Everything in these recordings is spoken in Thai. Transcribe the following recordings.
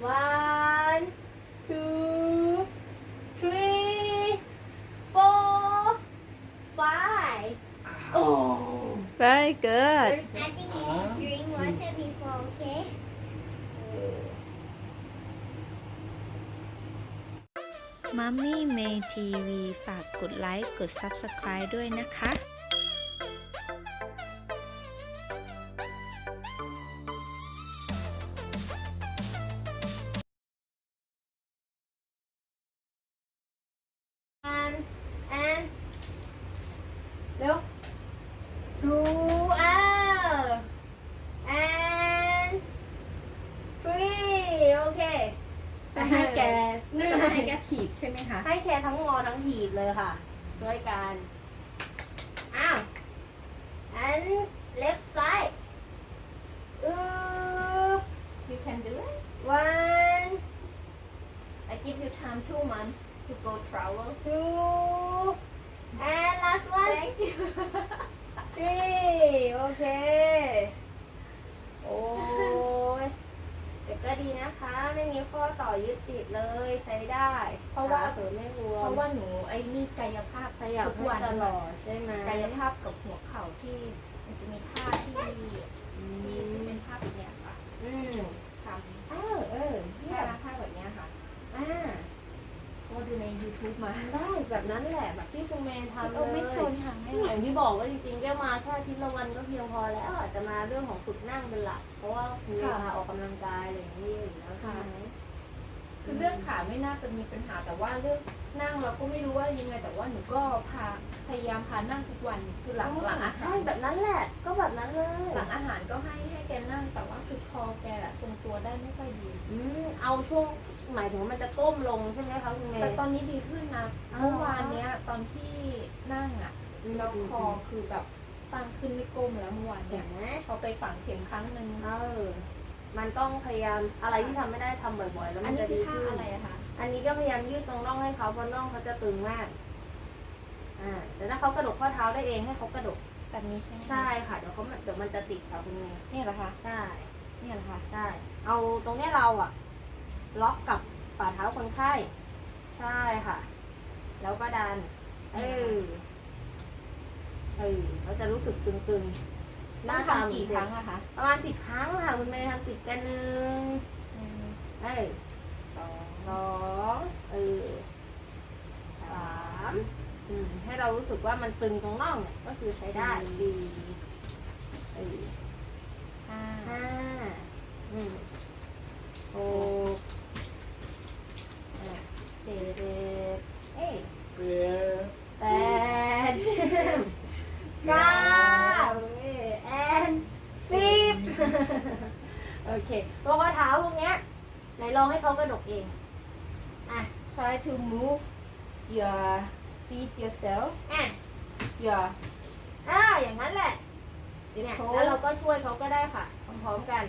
one two three four five oh very good I think you should drink water before, okay? มัมมี่เมทีวีฝากกดไลค์ กด Subscribe ด้วยนะคะ ใช่ไหมคะให้แคร์ทั้งงอทั้งหีบเลยค่ะด้วยกันอ้าว and left side อึ๊บ you can do it one I give you time two months to go travel two and last one thank you three โอเค โอ้ยแต่ก็ ดีนะคะ ไม่มีข้อต่อยึดติดเลยใช้ได้ เพราะว่าเผิไม่รวเพมราะว่าหนูไอ้นี่กายภาพขยับทุกให้วันตลอดใช่ไหมกายภาพกับหัวเข่าที่มันจะมีท่าที่อืที่มเป็นท่าแบบเนี้ยค่ะอืมทำเออเออเยี่ยท่ามท่าแบบเนี้ยค่ะอ่าก็ดูใน YouTube มาได้แบบนั้นแหละแบบที่คุณเมย์ทำเลเออยไม่ซนค่ะไม่ อย่างที่บอกว่าจริงๆแก้มาแค่อาทิตย์ละวันก็เพียงพอแล้วอาจจะมาเรื่องของฝึกนั่งเป็นหลัก เพราะว่าคุณเมย์พาออกกำลังกายอะไรอย่างนี้อยู่แล้วใช่ไหมคือเรื่องขาไม่น่าจะมีปัญหาแต่ว่าเรื่องนั่งเราก็ไม่รู้ว่ายังไง แต่ว่าหนูก็พาพยายามพานั่งทุกวันคือหลังหลังอาหาใช่รแบบนั้นแหละ ก็แบบนั้นเลยหลังอาหารก็ให้ให้แกนั่งแต่ว่าคือคอแกอะทรงตัวได้ไม่ค่อยดี อืมเอาช่วงหมายถึงว่ามันจะก้มลงใช่ไหมคะคุณเมย์แต่ตอนนี้ดีขึ้นนะอ๋อ เมื่อวานเนี้ยตอนที่นั่งอะ แล้วคอคือแบบตั้งขึ้นไม่ก้มแล้วเมื่อวานเนี่ยนไหมพอไปฝังเข็มครั้งหนึ่งเออมันต้องพยายามอะไรที่ทำไม่ได้ทำบ่อยๆ แล้วมันนนี้จะดีอท่าขึ้นอะไรคะอันนี้ก็พยายามยืดตรงน่องให้เขาเพราะน่องเขาจะตึงมากอ่าแต่ถ้าเขากระดกข้อเท้าได้เองให้เขากระดกแบบนี้ใช่ไหมใช่ค่ะเดี๋ยวเขาเดี๋ยวมันจะติดค่ะคุณเมย์นี่เหรอคะใช่เนี่ยเหรอคะใช่เอาตรงนี้เราอะล็อกกับฝ่าเท้าคนไข้ ใช่ค่ะ แล้วก็ดัน เออ เออเขาจะรู้สึกตึงๆหต้อน้างตาทำกี่ครั้งอะคะประมาณสิบครั้งค่ะคุณเมย์ทำติดกันหนึ่งหนึ่งเอ้ยสองสองเออสามอืมให้เรารู้สึกว่ามันตึงตรงน่องเนี่ยก็คือใช้ได้ดีเออ ห้าห้าอืมหกอะเจ็ดเอ้ย Yeah. แปด เก้าแอนสิบโอเคพวกข้อเท้าพวกเนี้ยไหนลองให้เขากระดกเอง อะ try to move your feet yourself อะ your อ่าอย่างนั้นแหละเนี่ยโอ้แล้วเราก็ช่วยเขาก็ได้ค่ะ พร้อมๆกัน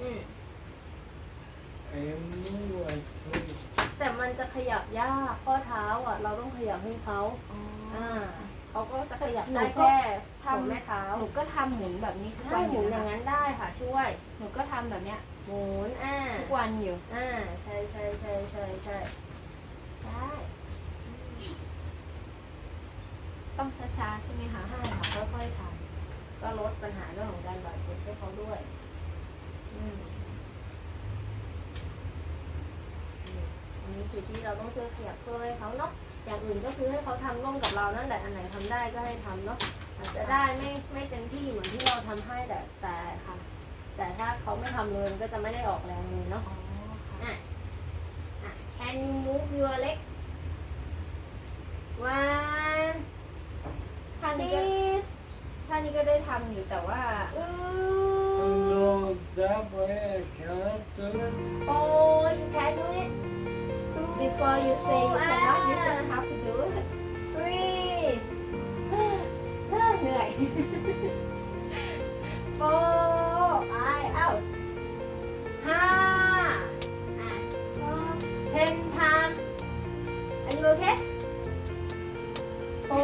อืม I am new at home. แต่มันจะขยับยากข้อเท้าอะ เราต้องขยับให้เขาอ่า เขาก็จะขยับได้แค่ทำแม่เท้าหนูก็ทำหมุนแบบนี้ทุกถ้าวันหมุนออย่างนะนั้นได้ค่ะช่วย หนูก็ทำแบบเนี้ยหมุนอ่าทุกวันอยู่ อ่าใช่ใช่ใช่ใช่ใช่ได้ต้องช้าๆใช่ไหมคะ ใช่ค่ะค่อยๆทำก็ลดปัญหาเรื่องของการบาดเจ็บให้เขาด้วยอืมนี่อันนี้คือที่เราต้องช่วยขยับเพื่อให้เขาเนาะ อย่างอื่นก็คือให้เขาทำร่วมกับเรานั่นแหละอันไหนทำได้ก็ให้ทำเนาะอาจจะได้ไม่ไม่เต็มที่เหมือนที่เราทำให้แต่แต่ค่ะ แต่ถ้าเขาไม่ทำเลยมันก็จะไม่ได้ออกแรงเลยเนาะอ๋อค่ะอะอะ Can you move your leg one ท่านี้ก็ please ท่านี้ก็ได้ทำอยู่แต่ว่าอือ No, that way I cannot do it. โอ้ย you can do it Two, before you say you cannot you just have to do it three เหนื่อย four ไป out ห้า ten times are you okay โอ้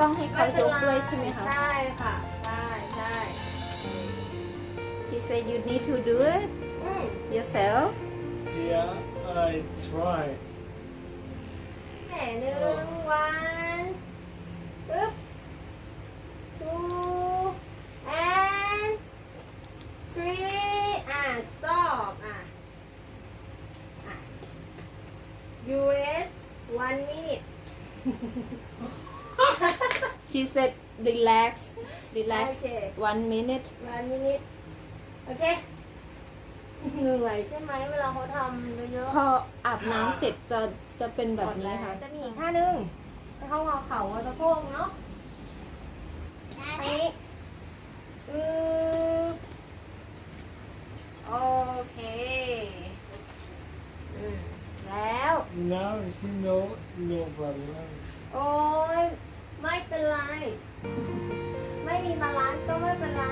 ต้องให้เขายกด้วยใช่ไหมคะใช่ค่ะใช่ใช่ She said you need to do it yourself Yeah, I try. หนึ่งวันปึ๊บ two and three and stop อะอะ US one minute she said relax โอ relax เค one minute one minute โอเคเหนื่อยใช่ไหมเวลาเขาทำเยอะพออาบน้ำเสร็จจะจะเป็นๆแบบนี้ค่ะ จะมีอีกท่าหนึ่งให้เขาเอาเข่าเอาสะโพกเนาะอันนี้อือโอเคอืมแล้ว Now she know no balance. โอ้ย ไม่เป็นไร ไม่มีบาลานซ์ก็ไม่เป็นไร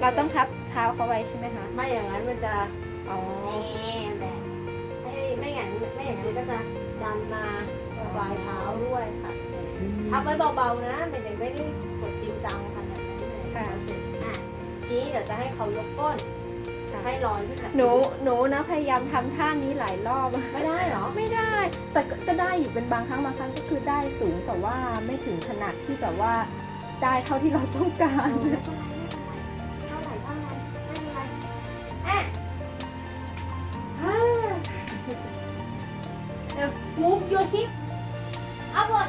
เราต้องทับเท้าเขาไว้ใช่ไหมคะไม่อย่างนั้นมันจะอ๋อแน่แบบไม่ไม่อย่างนั้นไม่อย่างนั้นก็จะดันมาปลายเท้าด้วยค่ะ She ทับไว้เบาๆนะไม่ได้ไม่ได้กดจริงจังขนาดนั้นเลยค่ะอะทีนี้เดี๋ยวจะให้เขายกก้นค่ะ ให้ลอยขึ้นจากหนูหนูนะพยายามทำท่านี้หลายรอบไม่ได้เหรอ ไม่ได้ แต่ก็ก็ได้อยู่เป็นบางครั้งบางครั้งก็คือได้สูงแต่ว่าไม่ถึงขนาดที่แบบว่าได้เท่าที่เราต้องการ เท่าไหร่เท่าไหร่ไม่เป็นไรอะฮ่าเดี๋ยว move your hip upward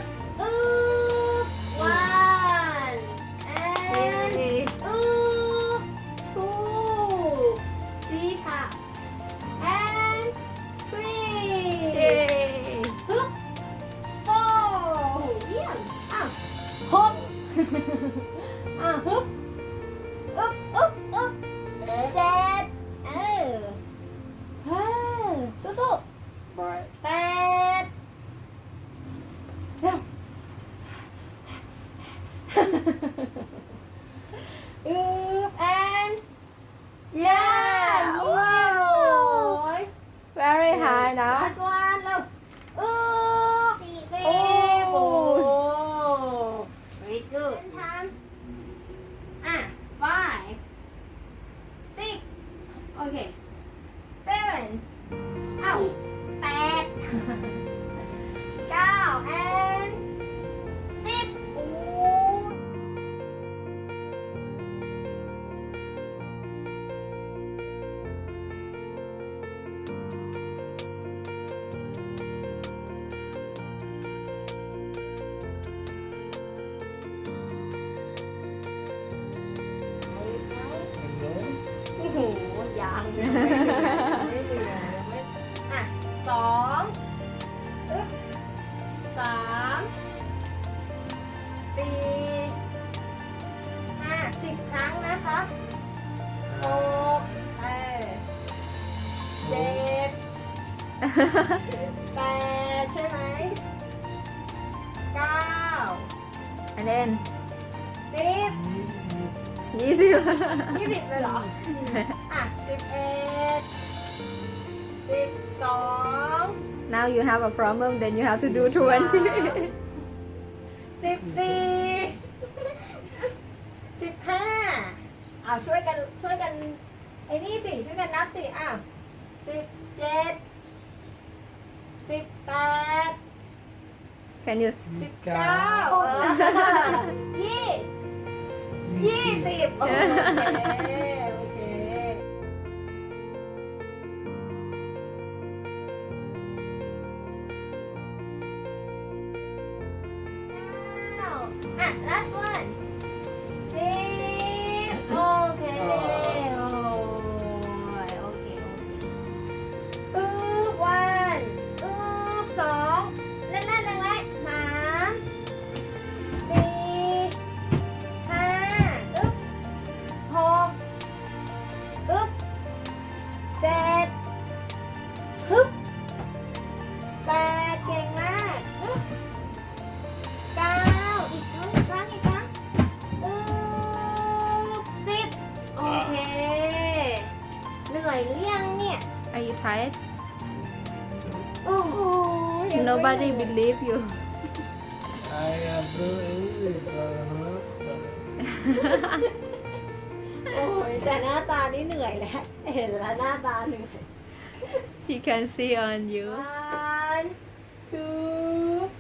Bye. แปดใช่ไหมเก้า and then สิบยี่สิบยี่สิบเลยเหรอ อะสิบเอ็ดสิบสอง now you have a problem then you have to do 20สิบสี่สิบห้าอ้าวช่วยกันช่วยกันไอ้นี่สิช่วยกันนับสิอ้าวสิบเจ็ด สิบแปด can you สิบเก้าเออยี่ยี่สิบโอเค are you tired โอ้โห nobody believe you I am doing it, but not. โอ้ย แต่หน้าตานี่เหนื่อยแล้ว เห็นแล้วหน้าตาเหนื่อย She can see on you one two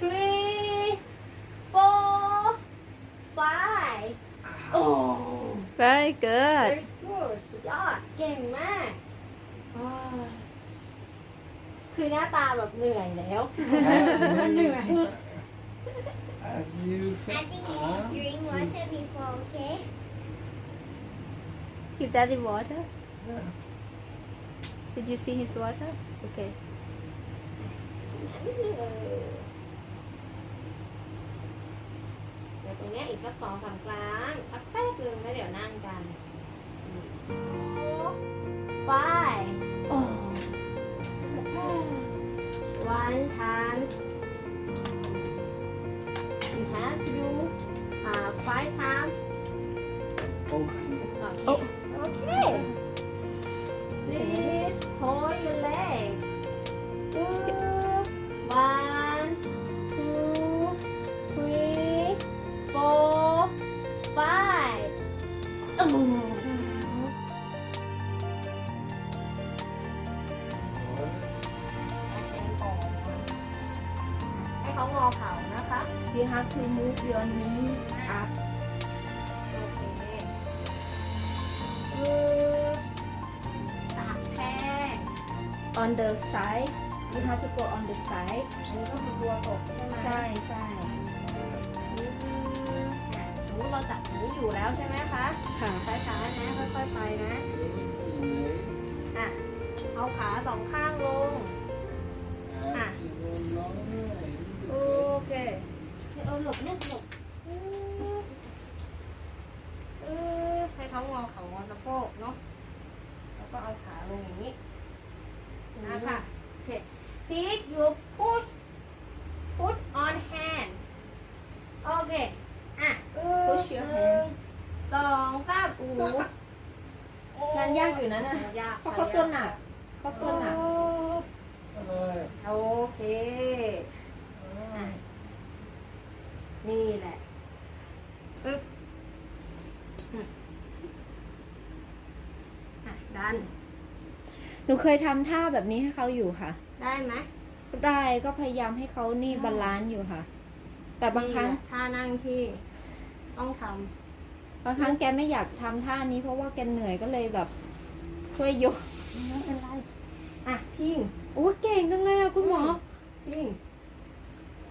three four five โอ้ very good very good สุดยอด เก่งมาก คือหน้าตาแบบเหนื่อยแล้วเหนื่อย Have you I think you should drink water before, okay? give daddy water did you see his water okay เดี๋ยวตรงเนี้ยอีกสักสองสามครั้งพักแป๊บนึงแล้วเดี๋ยวนั่งกันไฟ oh one time you have to do uh five times. Okay. okay. Okay to move your knee up โอเคอือตากแข้ง on the side you have to go on the side อันนี้ก็คือตัวตกใช่ไหมใช่ใช่อืมอะสมมติเราจับอย่างนี้อยู่แล้วใช่ไหมคะค่ะช้าๆนะ ค่อยๆไปนะ Seventy-eight. อะเอาขาสองข้างลง Ah. Active โอเค เอาหลบเลือดหลบอืออือให้เขางอเขางอสะโพกเนาะ แล้วก็เอาขาลงอย่างนี้นะค่ะโอเค Feet you push put on hand โอเค อะ Push your หนึ่งสองสามอู้งานยากอยู่นะน่ะยากเพราะเขาตัวหนักเขาตัวหนัก Alright. โอเคอะนี่แหละปึ๊บอืมอะ ดัน หนูเคยทำท่าแบบนี้ให้เขาอยู่ค่ะ ได้ไหมได้ก็พยายามให้เขานี่บาลานซ์อยู่ค่ะ แต่บางครั้งนี่แหละท่านั่งที่ต้องทบางครั้งแกไม่อยากทำท่านี้ เพราะว่าแกเหนื่อยก็เลยแบบ ช่วยยกำไม่เป็นไรอะพิงโอ้เก่งจังเลยอะคุณหมอพิง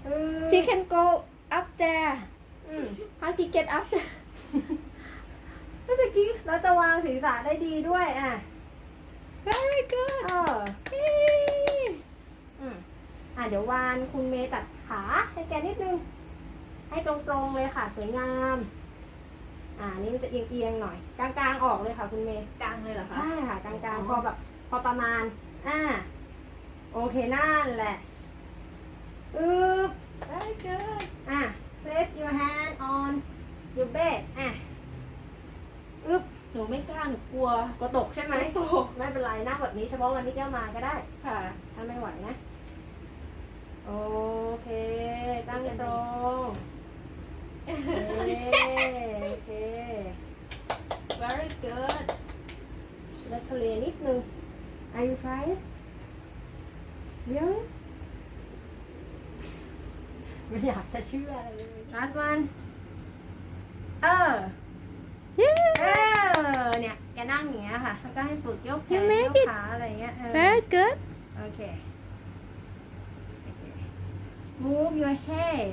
เออ she can go up there อืม how she get up there เมื่อกี้เราจะวางศีรษะได้ดีด้วยอะ very good เออ Yay อืมอะเดี๋ยววานคุณเมย์ตัดขาให้แกนิดนึง ให้ตรงๆเลยค่ะ สวยงาม อ่านี่มันจะเอียงๆหน่อย กลางๆออกเลยค่ะ คุณเมย์กลางเลยเหรอคะ ใช่ค่ะกลางอ๋อๆพอแบบพอประมาณ อ่า โอเคนั่นแหละอึ๊บ very good อะ place your hand on your bed อะอึ๊บห นูไม่กล้าหนูกลัวก็ตกใช่ไหมตกไม่เป็นไรนั่งแบบนี้เฉพาะวันที่แก้วมาก็ได้ ค่ะ ถ้าไม่ไหวนะ โอเค ตั้งตรงโอเคโอเค very good แล้วทะเลนิดนึง Are you trying? Really? ไม่อยากจะเชื่อเลย last one เออ yeah เออ เนี่ย แกนั่งอย่างเงี้ยค่ะ แล้วก็ให้ฝึกยกแข You น make ยก it ขาอะไรเงี้ยเออ very good โอเค move your head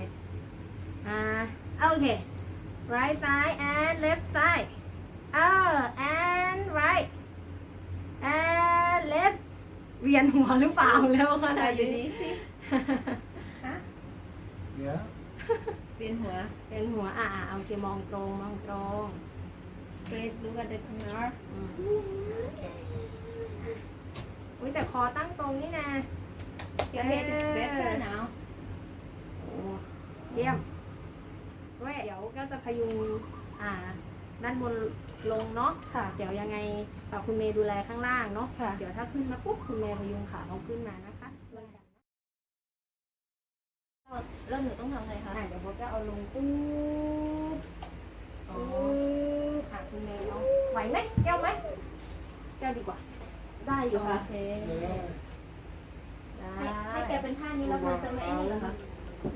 อ่าโอเค right side and left side เออ and right and left เวียนหัวหรือเปล่าเร็วขนา are ด you นี้ dizzy ฮะ Yeah. เวียนหัวเวียนหัวอ่าอ่าโอเคมองตรงมองตรง straight look at the camera อืมอุ้ยแต่คอตั้งตรงนี่นะ your head is better Yeah. now โอ้เยี่ยมเว้ยเดี๋ยวก็จะพยุงอ่า ด้านบนลงเนาะค่ะ เดี๋ยวยังไงฝากคุณเมย์ดูแลข้างล่างเนาะค่ะ เดี๋ยวถ้าขึ้นมาปุ๊บคุณเมย์พยุงขาเขาขึ้นมานะคะแล้วหนูต้องทำไงคะอะเดี๋ยวโบทจะเอาลงปุ๊บอ๋อปุ๊บอะ คุณเมย์เอาไหวไหมแก้วไหมแก้วดีกว่า ได้อยู่ค่ะ โอเค Yeah. ได้ให้ให้แกเป็นท่านี้แล้วมันจะไม่ไอ้นี่เหรอคะ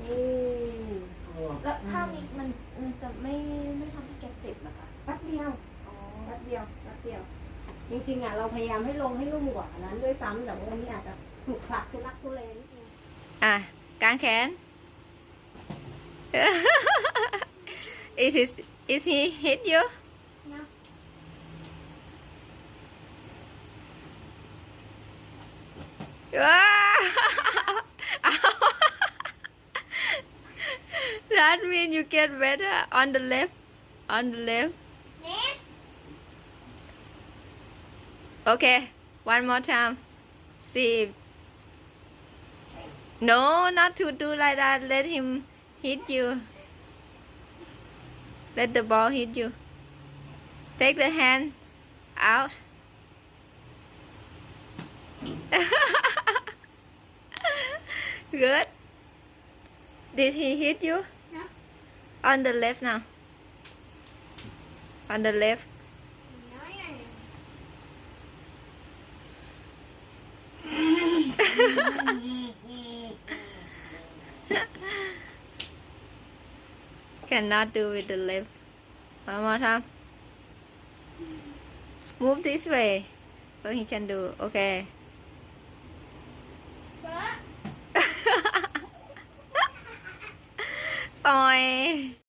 นี่ Oh. แล้วท่านี้มันมันจะไม่ไม่ทำให้แกเจ็บเหรอคะ แป๊บเดียวอ๋อ แป๊บเดียวแป๊บเดียว จริงๆอะเราพยายามให้ลงให้นุ่มกว่านั้นด้วยซ้ำแต่ว่าวันนี้อาจจะขลุกขลักทุลักทุเลนิดนึงอะกางแขน is he is he hit you that means you get better. On the left. On the left. Okay. One more time. See no not to do like that. Let him hit you. Let the ball hit you. Take the hand out good did he hit you No. on the left now on the left No, no, no. Cannot do with the left. One more time. Move this way so he can do. Okay. Bye.